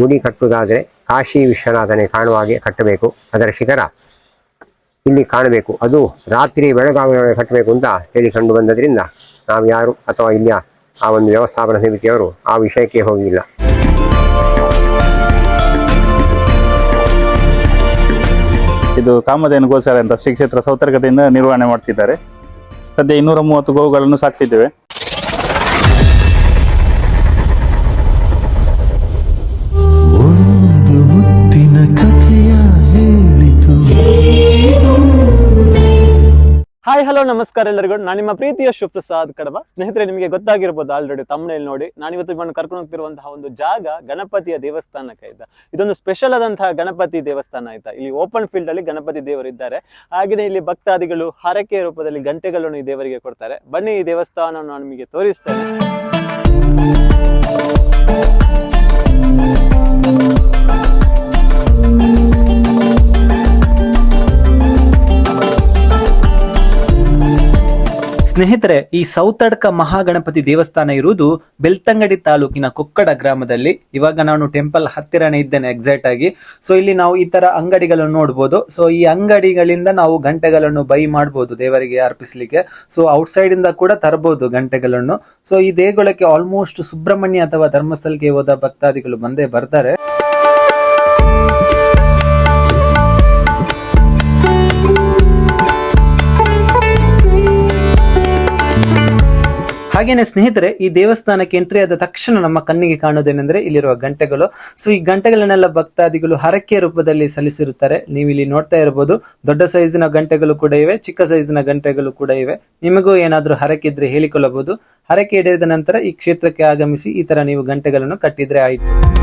ಗುಡಿ ಕಟ್ಟುವುದಾದರೆ ಕಾಶಿ ವಿಶ್ವನಾಥನೇ ಕಾಣುವ ಹಾಗೆ ಕಟ್ಟಬೇಕು. ಅದರ ಶಿಖರ ಇಲ್ಲಿ ಕಾಣಬೇಕು. ಅದು ರಾತ್ರಿ ಬೆಳಗಾವಿಯೊಳಗೆ ಕಟ್ಟಬೇಕು ಅಂತ ಹೇಳಿ ಕಂಡು ಬಂದದ್ರಿಂದ ನಾವು ಯಾರು ಅಥವಾ ಇಲ್ಲಿಯ ಆ ಒಂದು ವ್ಯವಸ್ಥಾಪನಾ ಸಮಿತಿಯವರು ಆ ವಿಷಯಕ್ಕೆ ಹೋಗಿಲ್ಲ. ಇದು ಕಾಮಧೇನು ಗೋಸಾಲೆ ಅಂತ ಶ್ರೀ ಕ್ಷೇತ್ರ ಸೌತರ್ಕತೆಯಿಂದ ನಿರ್ವಹಣೆ ಮಾಡ್ತಿದ್ದಾರೆ. ಸದ್ಯ ಇನ್ನೂರ ಮೂವತ್ತು ಗೋವುಗಳನ್ನು ಸಾಕ್ತಿದ್ದೇವೆ. ಹಾಯ್ ಹಲೋ ನಮಸ್ಕಾರ ಎಲ್ಲರಿಗೂ. ನಾನು ನಿಮ್ಮ ಪ್ರೀತಿಯ ಶಿವಪ್ರಸಾದ್ ಕಡಬ. ಸ್ನೇಹಿತರೆ, ನಿಮಗೆ ಗೊತ್ತಾಗಿರ್ಬೋದು ಆಲ್ರೆಡಿ ತಮ್ಮನೇಲಿ ನೋಡಿ. ನಾನು ಇವತ್ತು ಕರ್ಕೊಂಡು ಹೋಗ್ತಿರುವಂತಹ ಒಂದು ಜಾಗ ಗಣಪತಿಯ ದೇವಸ್ಥಾನಕ್ಕೆ ಆಯ್ತಾ ಇದೊಂದು ಸ್ಪೆಷಲ್ ಆದಂತಹ ಗಣಪತಿ ದೇವಸ್ಥಾನ ಆಯ್ತಾ? ಇಲ್ಲಿ ಓಪನ್ ಫೀಲ್ಡ್ ಅಲ್ಲಿ ಗಣಪತಿ ದೇವರು ಇದ್ದಾರೆ. ಹಾಗೆಯೇ ಇಲ್ಲಿ ಭಕ್ತಾದಿಗಳು ಹರಕೆ ರೂಪದಲ್ಲಿ ಗಂಟೆಗಳನ್ನು ಈ ದೇವರಿಗೆ ಕೊಡ್ತಾರೆ. ಬನ್ನಿ ಈ ದೇವಸ್ಥಾನವನ್ನು ನಾನು ನಿಮಗೆ ತೋರಿಸ್ತೇನೆ. ಸ್ನೇಹಿತರೆ, ಈ ಸೌತಡ್ಕ ಮಹಾಗಣಪತಿ ದೇವಸ್ಥಾನ ಇರುವುದು ಬೆಳ್ತಂಗಡಿ ತಾಲೂಕಿನ ಕೊಕ್ಕಡ ಗ್ರಾಮದಲ್ಲಿ. ಇವಾಗ ನಾನು ಟೆಂಪಲ್ ಹತ್ತಿರನೇ ಇದ್ದೇನೆ ಎಕ್ಸಾಕ್ಟ್ ಆಗಿ. ಸೊ ಇಲ್ಲಿ ನಾವು ಈ ತರ ಅಂಗಡಿಗಳನ್ನು ನೋಡಬಹುದು ಸೊ ಈ ಅಂಗಡಿಗಳಿಂದ ನಾವು ಗಂಟೆಗಳನ್ನು ಬೈ ಮಾಡಬಹುದು ದೇವರಿಗೆ ಅರ್ಪಿಸ್ಲಿಕ್ಕೆ. ಸೊ ಔಟ್ಸೈಡ್ ಇಂದ ಕೂಡ ತರಬಹುದು ಗಂಟೆಗಳನ್ನು. ಸೊ ಈ ದೇಗುಲಕ್ಕೆ ಆಲ್ಮೋಸ್ಟ್ ಸುಬ್ರಹ್ಮಣ್ಯ ಅಥವಾ ಧರ್ಮಸ್ಥಳಕ್ಕೆ ಹೋದ ಭಕ್ತಾದಿಗಳು ಬಂದೇ ಬರ್ತಾರೆ. ಹಾಗೇನೆ ಸ್ನೇಹಿತರೆ, ಈ ದೇವಸ್ಥಾನಕ್ಕೆ ಎಂಟ್ರಿ ಆದ ತಕ್ಷಣ ನಮ್ಮ ಕಣ್ಣಿಗೆ ಕಾಣುವುದೇನೆಂದ್ರೆ ಇಲ್ಲಿರುವ ಗಂಟೆಗಳು. ಸೊ ಈ ಗಂಟೆಗಳನ್ನೆಲ್ಲ ಭಕ್ತಾದಿಗಳು ಹರಕೆ ರೂಪದಲ್ಲಿ ಸಲ್ಲಿಸಿರುತ್ತಾರೆ. ನೀವು ಇಲ್ಲಿ ನೋಡ್ತಾ ಇರಬಹುದು, ದೊಡ್ಡ ಸೈಜಿನ ಗಂಟೆಗಳು ಕೂಡ ಇವೆ, ಚಿಕ್ಕ ಸೈಜಿನ ಗಂಟೆಗಳು ಕೂಡ ಇವೆ. ನಿಮಗೂ ಏನಾದರೂ ಹರಕೆ ಇದ್ರೆ ಹೇಳಿಕೊಳ್ಳಬಹುದು. ಹರಕೆ ಈಡೇರಿದ ನಂತರ ಈ ಕ್ಷೇತ್ರಕ್ಕೆ ಆಗಮಿಸಿ ಈ ತರ ನೀವು ಗಂಟೆಗಳನ್ನು ಕಟ್ಟಿದ್ರೆ ಆಯ್ತು.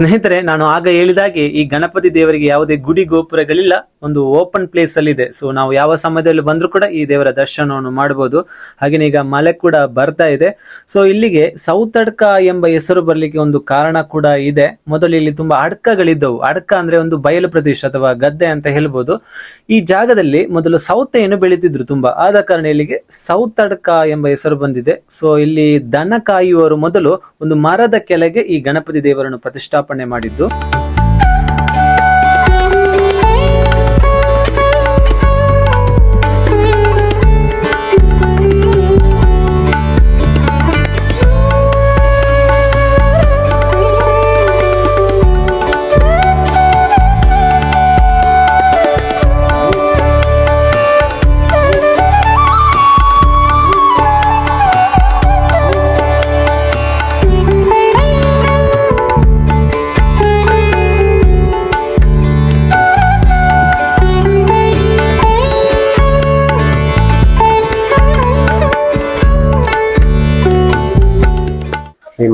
ಸ್ನೇಹಿತರೆ, ನಾನು ಆಗ ಹೇಳಿದಾಗೆ ಈ ಗಣಪತಿ ದೇವರಿಗೆ ಯಾವುದೇ ಗುಡಿ ಗೋಪುರಗಳಿಲ್ಲ, ಒಂದು ಓಪನ್ ಪ್ಲೇಸ್ ಅಲ್ಲಿ ಇದೆ. ಸೊ ನಾವು ಯಾವ ಸಮಯದಲ್ಲಿ ಬಂದರೂ ಕೂಡ ಈ ದೇವರ ದರ್ಶನವನ್ನು ಮಾಡಬಹುದು ಹಾಗೇನೆ ಈಗ ಮಳೆ ಕೂಡ ಬರ್ತಾ ಇದೆ. ಸೊ ಇಲ್ಲಿಗೆ ಸೌತಡ್ಕ ಎಂಬ ಹೆಸರು ಬರಲಿಕ್ಕೆ ಒಂದು ಕಾರಣ ಕೂಡ ಇದೆ. ಮೊದಲು ಇಲ್ಲಿ ತುಂಬಾ ಅಡ್ಕಗಳಿದ್ದವು. ಅಡ್ಕ ಅಂದ್ರೆ ಒಂದು ಬಯಲು ಪ್ರದೇಶ ಅಥವಾ ಗದ್ದೆ ಅಂತ ಹೇಳ್ಬೋದು. ಈ ಜಾಗದಲ್ಲಿ ಮೊದಲು ಸೌತೆಯನ್ನು ಬೆಳೀತಿದ್ರು ತುಂಬಾ. ಆದ ಕಾರಣ ಇಲ್ಲಿಗೆ ಸೌತಡ್ಕ ಎಂಬ ಹೆಸರು ಬಂದಿದೆ. ಸೊ ಇಲ್ಲಿ ದನ ಕಾಯುವವರು ಮೊದಲು ಒಂದು ಮರದ ಕೆಳಗೆ ಈ ಗಣಪತಿ ದೇವರನ್ನು ಪ್ರತಿಷ್ಠಾಪನೆ ಮಾಡಿದ್ದು.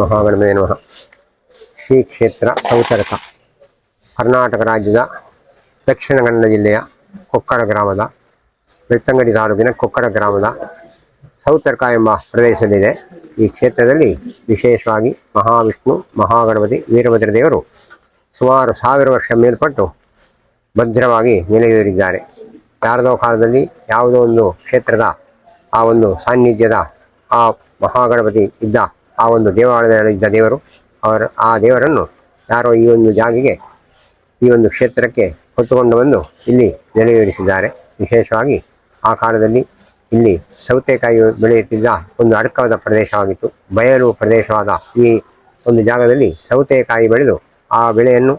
ಮಹಾಗಣಪತಿ ನಮಃ. ಶ್ರೀ ಕ್ಷೇತ್ರ ಸೌತರಕ ಕರ್ನಾಟಕ ರಾಜ್ಯದ ದಕ್ಷಿಣ ಕನ್ನಡ ಜಿಲ್ಲೆಯ ಕೊಕ್ಕಡ ಗ್ರಾಮದ, ಬೆಳ್ತಂಗಡಿ ತಾಲೂಕಿನ ಕೊಕ್ಕಡ ಗ್ರಾಮದ ಸೌತರ್ಕ ಎಂಬ ಪ್ರದೇಶದಲ್ಲಿದೆ. ಈ ಕ್ಷೇತ್ರದಲ್ಲಿ ವಿಶೇಷವಾಗಿ ಮಹಾವಿಷ್ಣು, ಮಹಾಗಣಪತಿ, ವೀರಭದ್ರ ದೇವರು ಸುಮಾರು ಸಾವಿರ ವರ್ಷ ಮೇಲ್ಪಟ್ಟು ಭದ್ರವಾಗಿ ನೆಲೆಯೂರಿದ್ದಾರೆ. ಯಾರದೋ ಕಾಲದಲ್ಲಿ ಯಾವುದೋ ಒಂದು ಕ್ಷೇತ್ರದ ಆ ಒಂದು ಸಾನ್ನಿಧ್ಯದ ಆ ಮಹಾಗಣಪತಿ ಇದ್ದ ಆ ಒಂದು ದೇವಾಲಯದಲ್ಲಿ ಇದ್ದ ದೇವರು, ಅವರ, ಆ ದೇವರನ್ನು ಯಾರೋ ಈ ಒಂದು ಜಾಗಿಗೆ, ಈ ಒಂದು ಕ್ಷೇತ್ರಕ್ಕೆ ಹೊತ್ತುಕೊಂಡು ಬಂದು ಇಲ್ಲಿ ನೆಲೆಯೂರಿಸಿದ್ದಾರೆ ವಿಶೇಷವಾಗಿ ಆ ಕಾಲದಲ್ಲಿ ಇಲ್ಲಿ ಸೌತೆಕಾಯಿ ಬೆಳೆಯುತ್ತಿದ್ದ ಒಂದು ಅಡಕವಾದ ಪ್ರದೇಶವಾಗಿತ್ತು. ಬಯಲು ಪ್ರದೇಶವಾದ ಈ ಒಂದು ಜಾಗದಲ್ಲಿ ಸೌತೆಕಾಯಿ ಬೆಳೆದು ಆ ಬೆಳೆಯನ್ನು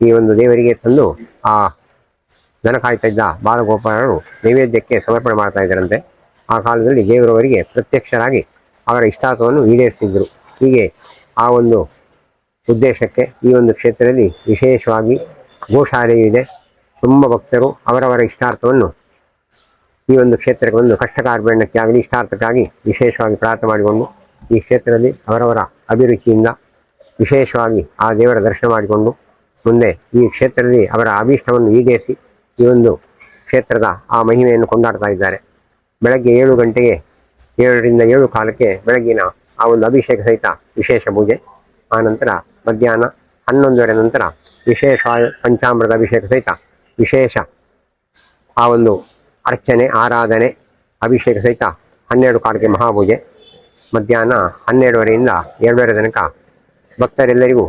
ಈ ಒಂದು ದೇವರಿಗೆ ತಂದು ಆ ದನ ಕಾಯ್ತಾ ಇದ್ದ ಬಾಲಗೋಪಾಲರು ನೈವೇದ್ಯಕ್ಕೆ ಸಮರ್ಪಣೆ ಮಾಡ್ತಾ ಇದ್ದರಂತೆ. ಆ ಕಾಲದಲ್ಲಿ ದೇವರವರಿಗೆ ಪ್ರತ್ಯಕ್ಷರಾಗಿ ಅವರ ಇಷ್ಟಾರ್ಥವನ್ನು ಈಡೇರಿಸಿದ್ದರು ಹೀಗೆ ಆ ಒಂದು ಉದ್ದೇಶಕ್ಕೆ ಈ ಒಂದು ಕ್ಷೇತ್ರದಲ್ಲಿ ವಿಶೇಷವಾಗಿ ಗೋಶಾಲೆಯೂ ಇದೆ ತುಂಬ ಭಕ್ತರು ಅವರವರ ಇಷ್ಟಾರ್ಥವನ್ನು ಈ ಒಂದು ಕ್ಷೇತ್ರಕ್ಕೆ ಒಂದು ಕಷ್ಟ ಕಾರ್ಪಣ್ಯಕ್ಕೆ ಆಗಲಿ, ಇಷ್ಟಾರ್ಥಕ್ಕಾಗಿ ವಿಶೇಷವಾಗಿ ಪ್ರಾರ್ಥನೆ ಮಾಡಿಕೊಂಡು ಈ ಕ್ಷೇತ್ರದಲ್ಲಿ ಅವರವರ ಅಭಿರುಚಿಯಿಂದ ವಿಶೇಷವಾಗಿ ಆ ದೇವರ ದರ್ಶನ ಮಾಡಿಕೊಂಡು ಮುಂದೆ ಈ ಕ್ಷೇತ್ರದಲ್ಲಿ ಅವರ ಅಭೀಷ್ಟವನ್ನು ಈಡೇರಿಸಿ ಈ ಒಂದು ಕ್ಷೇತ್ರದ ಆ ಮಹಿಮೆಯನ್ನು ಕೊಂಡಾಡ್ತಾ ಇದ್ದಾರೆ. ಬೆಳಗ್ಗೆ ಏಳು ಗಂಟೆಗೆ ಏಳರಿಂದ ಏಳು ಕಾಲಕ್ಕೆ ಬೆಳಗಿನ ಆ ಒಂದು ಅಭಿಷೇಕ ಸಹಿತ ವಿಶೇಷ ಪೂಜೆ. ಆನಂತರ ಮಧ್ಯಾಹ್ನ ಹನ್ನೊಂದುವರೆ ನಂತರ ವಿಶೇಷ ಪಂಚಾಮೃತ ಅಭಿಷೇಕ ಸಹಿತ ವಿಶೇಷ ಆ ಒಂದು ಅರ್ಚನೆ, ಆರಾಧನೆ, ಅಭಿಷೇಕ ಸಹಿತ ಹನ್ನೆರಡು ಕಾಲಕ್ಕೆ ಮಹಾಪೂಜೆ. ಮಧ್ಯಾಹ್ನ ಹನ್ನೆರಡುವರೆಯಿಂದ ಎರಡೂವರೆ ತನಕ ಭಕ್ತರೆಲ್ಲರಿಗೂ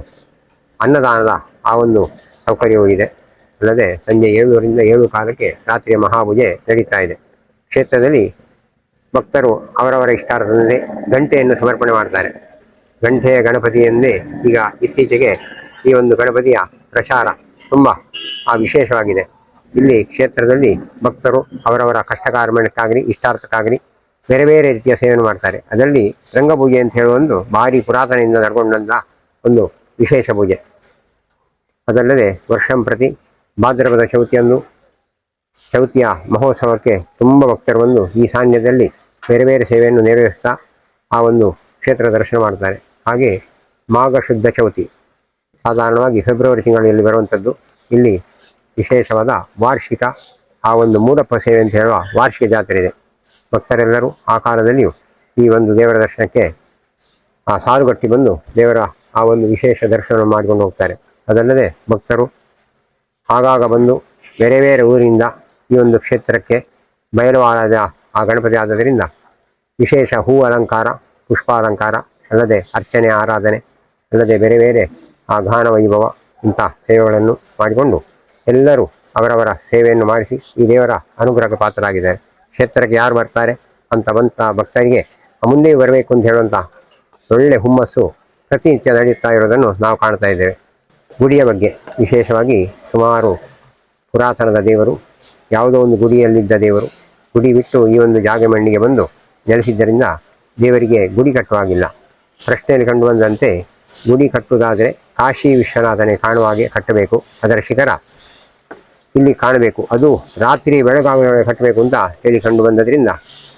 ಅನ್ನದಾನದ ಆ ಒಂದು ಸೌಕರ್ಯವೂ ಇದೆ. ಅಲ್ಲದೆ ಸಂಜೆ ಏಳುವರಿಂದ ಏಳು ಕಾಲಕ್ಕೆ ರಾತ್ರಿಯ ಮಹಾಪೂಜೆ ನಡೀತಾ ಇದೆ. ಕ್ಷೇತ್ರದಲ್ಲಿ ಭಕ್ತರು ಅವರವರ ಇಷ್ಟಾರ್ಥದಲ್ಲಿ ಗಂಟೆಯನ್ನು ಸಮರ್ಪಣೆ ಮಾಡ್ತಾರೆ. ಗಂಟೆಯ ಗಣಪತಿಯನ್ನೇ ಈಗ ಇತ್ತೀಚೆಗೆ ಈ ಒಂದು ಗಣಪತಿಯ ಪ್ರಚಾರ ತುಂಬ ವಿಶೇಷವಾಗಿದೆ. ಇಲ್ಲಿ ಕ್ಷೇತ್ರದಲ್ಲಿ ಭಕ್ತರು ಅವರವರ ಕಷ್ಟಕಾರ್ಮಣಕ್ಕಾಗಲಿ, ಇಷ್ಟಾರ್ಥಕ್ಕಾಗಲಿ ಬೇರೆ ಬೇರೆ ರೀತಿಯ ಸೇವನೆ ಮಾಡ್ತಾರೆ. ಅದರಲ್ಲಿ ರಂಗಪೂಜೆ ಅಂತ ಹೇಳುವ ಒಂದು ಭಾರಿ ಪುರಾತನದಿಂದ ನಡ್ಕೊಂಡಂಥ ಒಂದು ವಿಶೇಷ ಪೂಜೆ. ಅದಲ್ಲದೆ ವರ್ಷಂ ಪ್ರತಿ ಭಾದ್ರಪದ ಚೌತಿಯಂದು, ಚೌತಿಯ ಮಹೋತ್ಸವಕ್ಕೆ ತುಂಬ ಭಕ್ತರು ಬಂದು ಈ ಸಾನ್ಯದಲ್ಲಿ ಬೇರೆ ಬೇರೆ ಸೇವೆಯನ್ನು ನೆರವೇರಿಸ್ತಾ ಆ ಒಂದು ಕ್ಷೇತ್ರ ದರ್ಶನ ಮಾಡ್ತಾರೆ. ಹಾಗೆ ಮಾಘ ಶುದ್ಧ ಚೌತಿ. ಸಾಧಾರಣವಾಗಿ ಫೆಬ್ರವರಿ ತಿಂಗಳಲ್ಲಿ ಬರುವಂಥದ್ದು. ಇಲ್ಲಿ ವಿಶೇಷವಾದ ವಾರ್ಷಿಕ ಆ ಒಂದು ಮೂಡಪ್ಪ ಸೇವೆ ಅಂತ ಹೇಳುವ ವಾರ್ಷಿಕ ಜಾತ್ರೆ ಇದೆ. ಭಕ್ತರೆಲ್ಲರೂ ಆ ಕಾಲದಲ್ಲಿಯೂ ಈ ಒಂದು ದೇವರ ದರ್ಶನಕ್ಕೆ ಆ ಸಾಲುಗಟ್ಟಿ ಬಂದು ದೇವರ ಆ ಒಂದು ವಿಶೇಷ ದರ್ಶನ ಮಾಡಿಕೊಂಡು ಹೋಗ್ತಾರೆ. ಅದಲ್ಲದೆ ಭಕ್ತರು ಆಗಾಗ ಬಂದು ಬೇರೆ ಬೇರೆ ಊರಿಂದ ಈ ಒಂದು ಕ್ಷೇತ್ರಕ್ಕೆ ಬಯಲುವಾದ ಆ ಗಣಪತಿ ಆದ್ದರಿಂದ ವಿಶೇಷ ಹೂ ಅಲಂಕಾರ, ಪುಷ್ಪಾಲಂಕಾರ, ಅಲ್ಲದೆ ಅರ್ಚನೆ, ಆರಾಧನೆ, ಅಲ್ಲದೆ ಬೇರೆ ಬೇರೆ ಆ ಗಾನ ವೈಭವ ಇಂಥ ಸೇವೆಗಳನ್ನು ಮಾಡಿಕೊಂಡು ಎಲ್ಲರೂ ಅವರವರ ಸೇವೆಯನ್ನು ಮಾಡಿಸಿ ಈ ದೇವರ ಅನುಗ್ರಹಕ್ಕೆ ಪಾತ್ರರಾಗಿದ್ದಾರೆ. ಕ್ಷೇತ್ರಕ್ಕೆ ಯಾರು ಬರ್ತಾರೆ ಅಂತ ಬಂತ ಭಕ್ತರಿಗೆ ಮುಂದೆ ಬರಬೇಕು ಅಂತ ಹೇಳುವಂಥ ಒಳ್ಳೆ ಹುಮ್ಮಸ್ಸು ಪ್ರತಿನಿತ್ಯ ನಡೆಯುತ್ತಾ ಇರೋದನ್ನು ನಾವು ಕಾಣ್ತಾ ಇದ್ದೇವೆ. ಗುಡಿಯ ಬಗ್ಗೆ ವಿಶೇಷವಾಗಿ ಸುಮಾರು ಪುರಾತನದ ದೇವರು, ಯಾವುದೋ ಒಂದು ಗುಡಿಯಲ್ಲಿದ್ದ ದೇವರು ಗುಡಿ ಬಿಟ್ಟು ಈ ಒಂದು ಜಾಗ ಮಣ್ಣಿಗೆ ಬಂದು ನೆಲೆಸಿದ್ದರಿಂದ ದೇವರಿಗೆ ಗುಡಿ ಕಟ್ಟುವಾಗಿಲ್ಲ. ಪ್ರಶ್ನೆಯಲ್ಲಿ ಕಂಡು ಬಂದಂತೆ ಗುಡಿ ಕಟ್ಟುವುದಾದರೆ ಕಾಶಿ ವಿಶ್ವನಾಥನೇ ಕಾಣುವ ಹಾಗೆ ಕಟ್ಟಬೇಕು. ಅದರ ಶಿಖರ ಇಲ್ಲಿ ಕಾಣಬೇಕು. ಅದು ರಾತ್ರಿ ಬೆಳಗಾವಿ ಕಟ್ಟಬೇಕು ಅಂತ ಹೇಳಿ ಕಂಡು ಬಂದದ್ರಿಂದ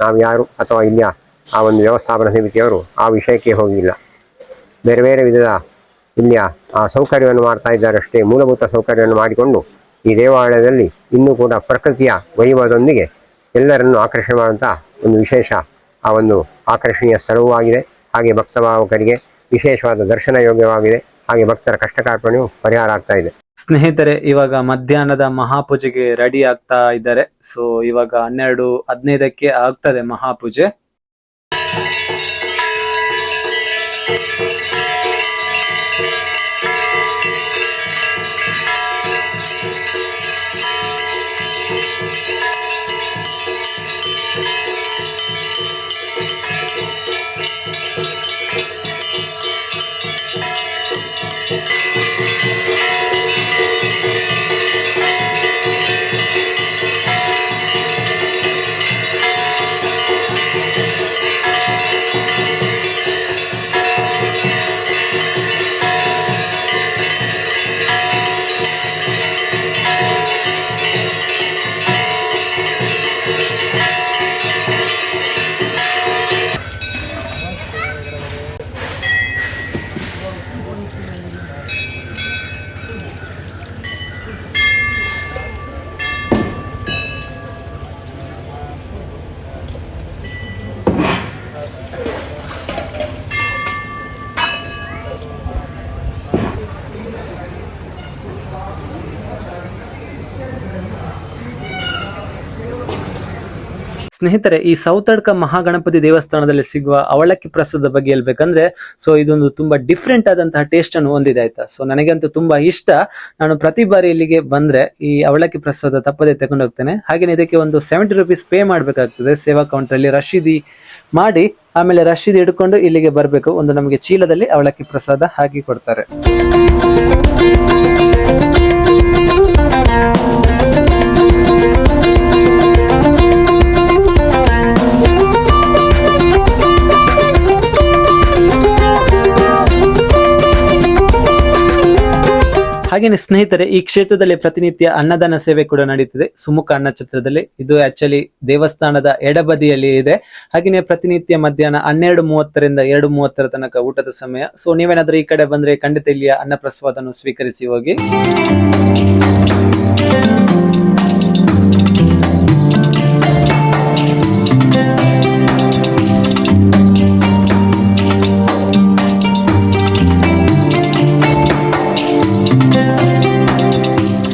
ನಾವು ಯಾರು ಅಥವಾ ಇಲ್ಲಿಯ ಆ ಒಂದು ವ್ಯವಸ್ಥಾಪನಾ ಸಮಿತಿಯವರು ಆ ವಿಷಯಕ್ಕೆ ಹೋಗಿಲ್ಲ. ಬೇರೆ ಬೇರೆ ವಿಧದ ಇಲ್ಲಿಯ ಆ ಸೌಕರ್ಯವನ್ನು ಮಾಡ್ತಾ ಇದ್ದಾರಷ್ಟೇ ಮೂಲಭೂತ ಸೌಕರ್ಯವನ್ನು ಮಾಡಿಕೊಂಡು ಈ ದೇವಾಲಯದಲ್ಲಿ ಇನ್ನೂ ಕೂಡ ಪ್ರಕೃತಿಯ ವೈಭವದೊಂದಿಗೆ ಎಲ್ಲರನ್ನು ಆಕರ್ಷಣೆ ಮಾಡುವಂಥ ಒಂದು ವಿಶೇಷ ಆ ಒಂದು ಆಕರ್ಷಣೀಯ ಸ್ಥಳವೂ ಆಗಿದೆ ಹಾಗೆ ಭಕ್ತ ಭಾವಕರಿಗೆ ವಿಶೇಷವಾದ ದರ್ಶನ ಯೋಗ್ಯವಾಗಿದೆ. ಹಾಗೆ ಭಕ್ತರ ಕಷ್ಟ ಕಾರ್ಪಣ್ಯವು ಪರಿಹಾರ ಆಗ್ತಾ ಇದೆ. ಸ್ನೇಹಿತರೆ, ಇವಾಗ ಮಧ್ಯಾಹ್ನದ ಮಹಾಪೂಜೆಗೆ ರೆಡಿ ಆಗ್ತಾ ಇದ್ದಾರೆ. ಸೊ ಇವಾಗ ಹನ್ನೆರಡು ಹದಿನೈದಕ್ಕೆ ಆಗ್ತದೆ ಮಹಾಪೂಜೆ. Thank you. ಸ್ನೇಹಿತರೆ, ಈ ಸೌತಡ್ಕ ಮಹಾಗಣಪತಿ ದೇವಸ್ಥಾನದಲ್ಲಿ ಸಿಗುವ ಅವಳಕ್ಕಿ ಪ್ರಸಾದ ಬಗ್ಗೆ ಹೇಳ್ಬೇಕಂದ್ರೆ ಸೊ ಇದೊಂದು ತುಂಬಾ ಡಿಫ್ರೆಂಟ್ ಆದಂತಹ ಟೇಸ್ಟ್ ಅನ್ನು ಹೊಂದಿದೆ ಆಯ್ತಾ? ಸೊ ನನಗಂತೂ ತುಂಬಾ ಇಷ್ಟ. ನಾನು ಪ್ರತಿ ಬಾರಿ ಇಲ್ಲಿಗೆ ಬಂದ್ರೆ ಈ ಅವಳಕ್ಕಿ ಪ್ರಸಾದ ತಪ್ಪದೆ ತಗೊಂಡು ಹೋಗ್ತೇನೆ. ಹಾಗೇನೆ ಇದಕ್ಕೆ ಒಂದು ಸೆವೆಂಟಿ ರುಪೀಸ್ ಪೇ ಮಾಡಬೇಕಾಗ್ತದೆ. ಸೇವಾ ಕೌಂಟರ್ ಅಲ್ಲಿ ರಶೀದಿ ಮಾಡಿ, ಆಮೇಲೆ ರಶೀದಿ ಹಿಡ್ಕೊಂಡು ಇಲ್ಲಿಗೆ ಬರಬೇಕು. ಒಂದು ನಮಗೆ ಚೀಲದಲ್ಲಿ ಅವಳಕ್ಕಿ ಪ್ರಸಾದ ಹಾಕಿ ಕೊಡ್ತಾರೆ. ಹಾಗೇನೆ ಸ್ನೇಹಿತರೆ, ಈ ಕ್ಷೇತ್ರದಲ್ಲಿ ಪ್ರತಿನಿತ್ಯ ಅನ್ನದಾನ ಸೇವೆ ಕೂಡ ನಡೀತಿದೆ. ಸುಮುಖ ಅನ್ನ ಛತ್ರದಲ್ಲಿ ಇದು ಆಕ್ಚುಲಿ ದೇವಸ್ಥಾನದ ಎಡಬದಿಯಲ್ಲಿ ಇದೆ. ಹಾಗೇನೆ ಪ್ರತಿನಿತ್ಯ ಮಧ್ಯಾಹ್ನ ಹನ್ನೆರಡು ಮೂವತ್ತರಿಂದ ಎರಡು ಮೂವತ್ತರ ತನಕ ಊಟದ ಸಮಯ. ಸೊ ನೀವೇನಾದ್ರೂ ಈ ಕಡೆ ಬಂದ್ರೆ ಖಂಡಿತ ಇಲ್ಲಿಯ ಅನ್ನ ಪ್ರಸಾದವನ್ನು ಸ್ವೀಕರಿಸಿ ಹೋಗಿ.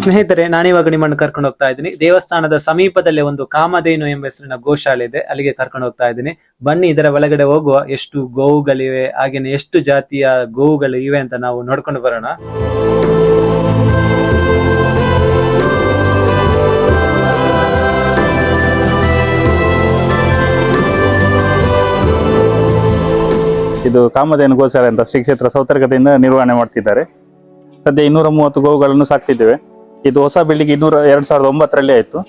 ಸ್ನೇಹಿತರೆ, ನಾನಿವಾಗ ನಿಮ್ಮನ್ನು ಕರ್ಕೊಂಡು ಹೋಗ್ತಾ ಇದ್ದೀನಿ. ದೇವಸ್ಥಾನದ ಸಮೀಪದಲ್ಲೇ ಒಂದು ಕಾಮಧೇನು ಎಂಬ ಹೆಸರಿನ ಗೋಶಾಲೆ ಇದೆ. ಅಲ್ಲಿಗೆ ಕರ್ಕೊಂಡು ಹೋಗ್ತಾ ಇದ್ದೀನಿ. ಬನ್ನಿ, ಇದರ ಒಳಗಡೆ ಹೋಗುವ ಎಷ್ಟು ಗೋವುಗಳಿವೆ, ಹಾಗೇನೆ ಎಷ್ಟು ಜಾತಿಯ ಗೋವುಗಳು ಇವೆ ಅಂತ ನಾವು ನೋಡ್ಕೊಂಡು ಬರೋಣ. ಇದು ಕಾಮಧೇನು ಗೋಶಾಲೆ ಅಂತ ಶ್ರೀ ಕ್ಷೇತ್ರ ಸೌತರ್ಗತೆಯಿಂದ ನಿರ್ವಹಣೆ ಮಾಡ್ತಿದ್ದಾರೆ. ಸದ್ಯ ಇನ್ನೂರ ಮೂವತ್ತು ಗೋವುಗಳನ್ನು ಸಾಕ್ತಿದ್ದೇವೆ. ಇದು ಹೊಸ ಬಿಲ್ಡಿಂಗ್ ಇನ್ನೂರ ಎರಡ್ ಸಾವಿರದ ಒಂಬತ್ತರಲ್ಲಿ ಆಯ್ತು.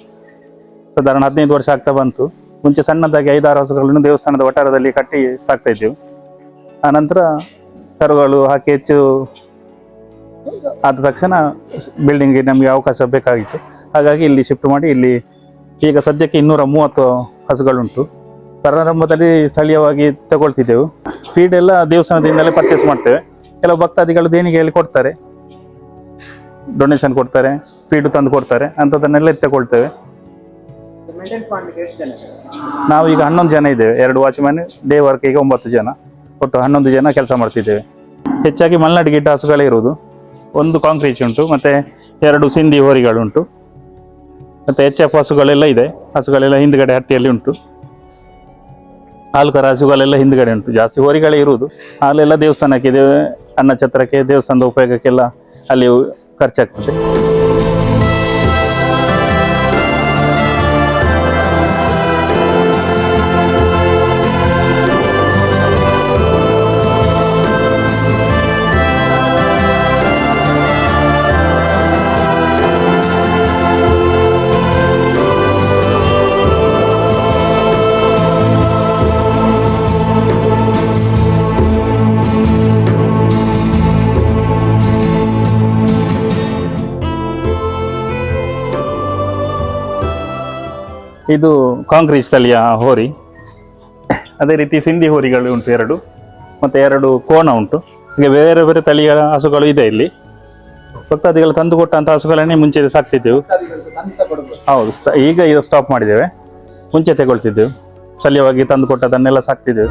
ಸಾಧಾರಣ ಹದಿನೈದು ವರ್ಷ ಆಗ್ತಾ ಬಂತು. ಮುಂಚೆ ಸಣ್ಣದಾಗಿ ಐದಾರು ಹಸುಗಳನ್ನು ದೇವಸ್ಥಾನದ ವಠಾರದಲ್ಲಿ ಕಟ್ಟಿ ಸಾಕ್ತಾ ಇದ್ದೆವು. ಆನಂತರ ಕರುಗಳು ಹಾಕಿ ಹೆಚ್ಚು ಆದ ತಕ್ಷಣ ಬಿಲ್ಡಿಂಗ್ಗೆ ನಮಗೆ ಅವಕಾಶ ಬೇಕಾಗಿತ್ತು. ಹಾಗಾಗಿ ಇಲ್ಲಿ ಶಿಫ್ಟ್ ಮಾಡಿ ಇಲ್ಲಿ ಈಗ ಸದ್ಯಕ್ಕೆ ಇನ್ನೂರ ಮೂವತ್ತು ಹಸುಗಳುಂಟು. ಪ್ರಾರಂಭದಲ್ಲಿ ಸ್ಥಳೀಯವಾಗಿ ತಗೊಳ್ತಿದ್ದೆವು. ಫೀಡ್ ಎಲ್ಲ ದೇವಸ್ಥಾನದಿಂದಲೇ ಪರ್ಚೇಸ್ ಮಾಡ್ತೇವೆ. ಕೆಲವು ಭಕ್ತಾದಿಗಳು ದೇಣಿಗೆಯಲ್ಲಿ ಕೊಡ್ತಾರೆ. ಡೊನೇಷನ್ ಕೊಡ್ತಾರೆ ಫೀಡ್ ತಂದು ಕೊಡ್ತಾರೆ, ಅಂಥದ್ದನ್ನೆಲ್ಲ ತಗೊಳ್ತೇವೆ ನಾವು ಈಗ ಹನ್ನೊಂದು ಜನ ಇದ್ದೇವೆ, ಎರಡು ವಾಚ್ಮ್ಯಾನ್ ಡೇ ಈಗ ಒಂಬತ್ತು ಜನ, ಒಟ್ಟು ಹನ್ನೊಂದು ಜನ ಕೆಲಸ ಮಾಡ್ತಿದ್ದೇವೆ. ಹೆಚ್ಚಾಗಿ ಮಲ್ನಾಡು ಗಿಡ್ಡ ಹಸುಗಳೇ ಇರುವುದು. ಒಂದು ಕಾಂಕ್ರೀಟ್ ಉಂಟು, ಮತ್ತೆ ಎರಡು ಸಿಂಧಿ ಹೋರಿಗಳುಂಟು, ಮತ್ತೆ ಎಚ್ ಎಫ್ ಹಸುಗಳೆಲ್ಲ ಇದೆ, ಹಸುಗಳೆಲ್ಲ ಹಿಂದ್ಗಡೆ ಹಟ್ಟಿಯಲ್ಲಿ ಉಂಟು. ಹಾಲು ಕರ ಹಸುಗಳೆಲ್ಲ ಹಿಂದ್ಗಡೆ ಉಂಟು, ಜಾಸ್ತಿ ಹೋರಿಗಳೇ ಇರುವುದು. ಹಾಲೆಲ್ಲ ದೇವಸ್ಥಾನಕ್ಕೆ ದೇವ ಅನ್ನ ಛತ್ರಕ್ಕೆ ದೇವಸ್ಥಾನದ ಉಪಯೋಗಕ್ಕೆಲ್ಲ ಅಲ್ಲಿ ಖರ್ಚಾಗ್ತದೆ ಇದು ಕಾಂಕ್ರೀಟ್ ತಳಿಯ ಹೋರಿ. ಅದೇ ರೀತಿ ಸಿಂಧಿ ಹೋರಿಗಳು ಉಂಟು ಎರಡು, ಮತ್ತು ಎರಡು ಕೋಣ ಉಂಟು. ಹೀಗೆ ಬೇರೆ ಬೇರೆ ತಳಿಯ ಹಸುಗಳು ಇದೆ ಇಲ್ಲಿ. ಭಕ್ತಾದಿಗಳು ತಂದು ಕೊಟ್ಟಂಥ ಹಸುಗಳನ್ನೇ ಮುಂಚೆ ಸಾಕ್ತಿದ್ದೆವು. ಹೌದು ಈಗ ಇದು ಸ್ಟಾಪ್ ಮಾಡಿದ್ದೇವೆ. ಮುಂಚೆ ತಗೊಳ್ತಿದ್ದೆವು. ಸ್ಥಳೀಯವಾಗಿ ತಂದು ಕೊಟ್ಟದನ್ನೆಲ್ಲ ಸಾಕ್ತಿದ್ದೆವು.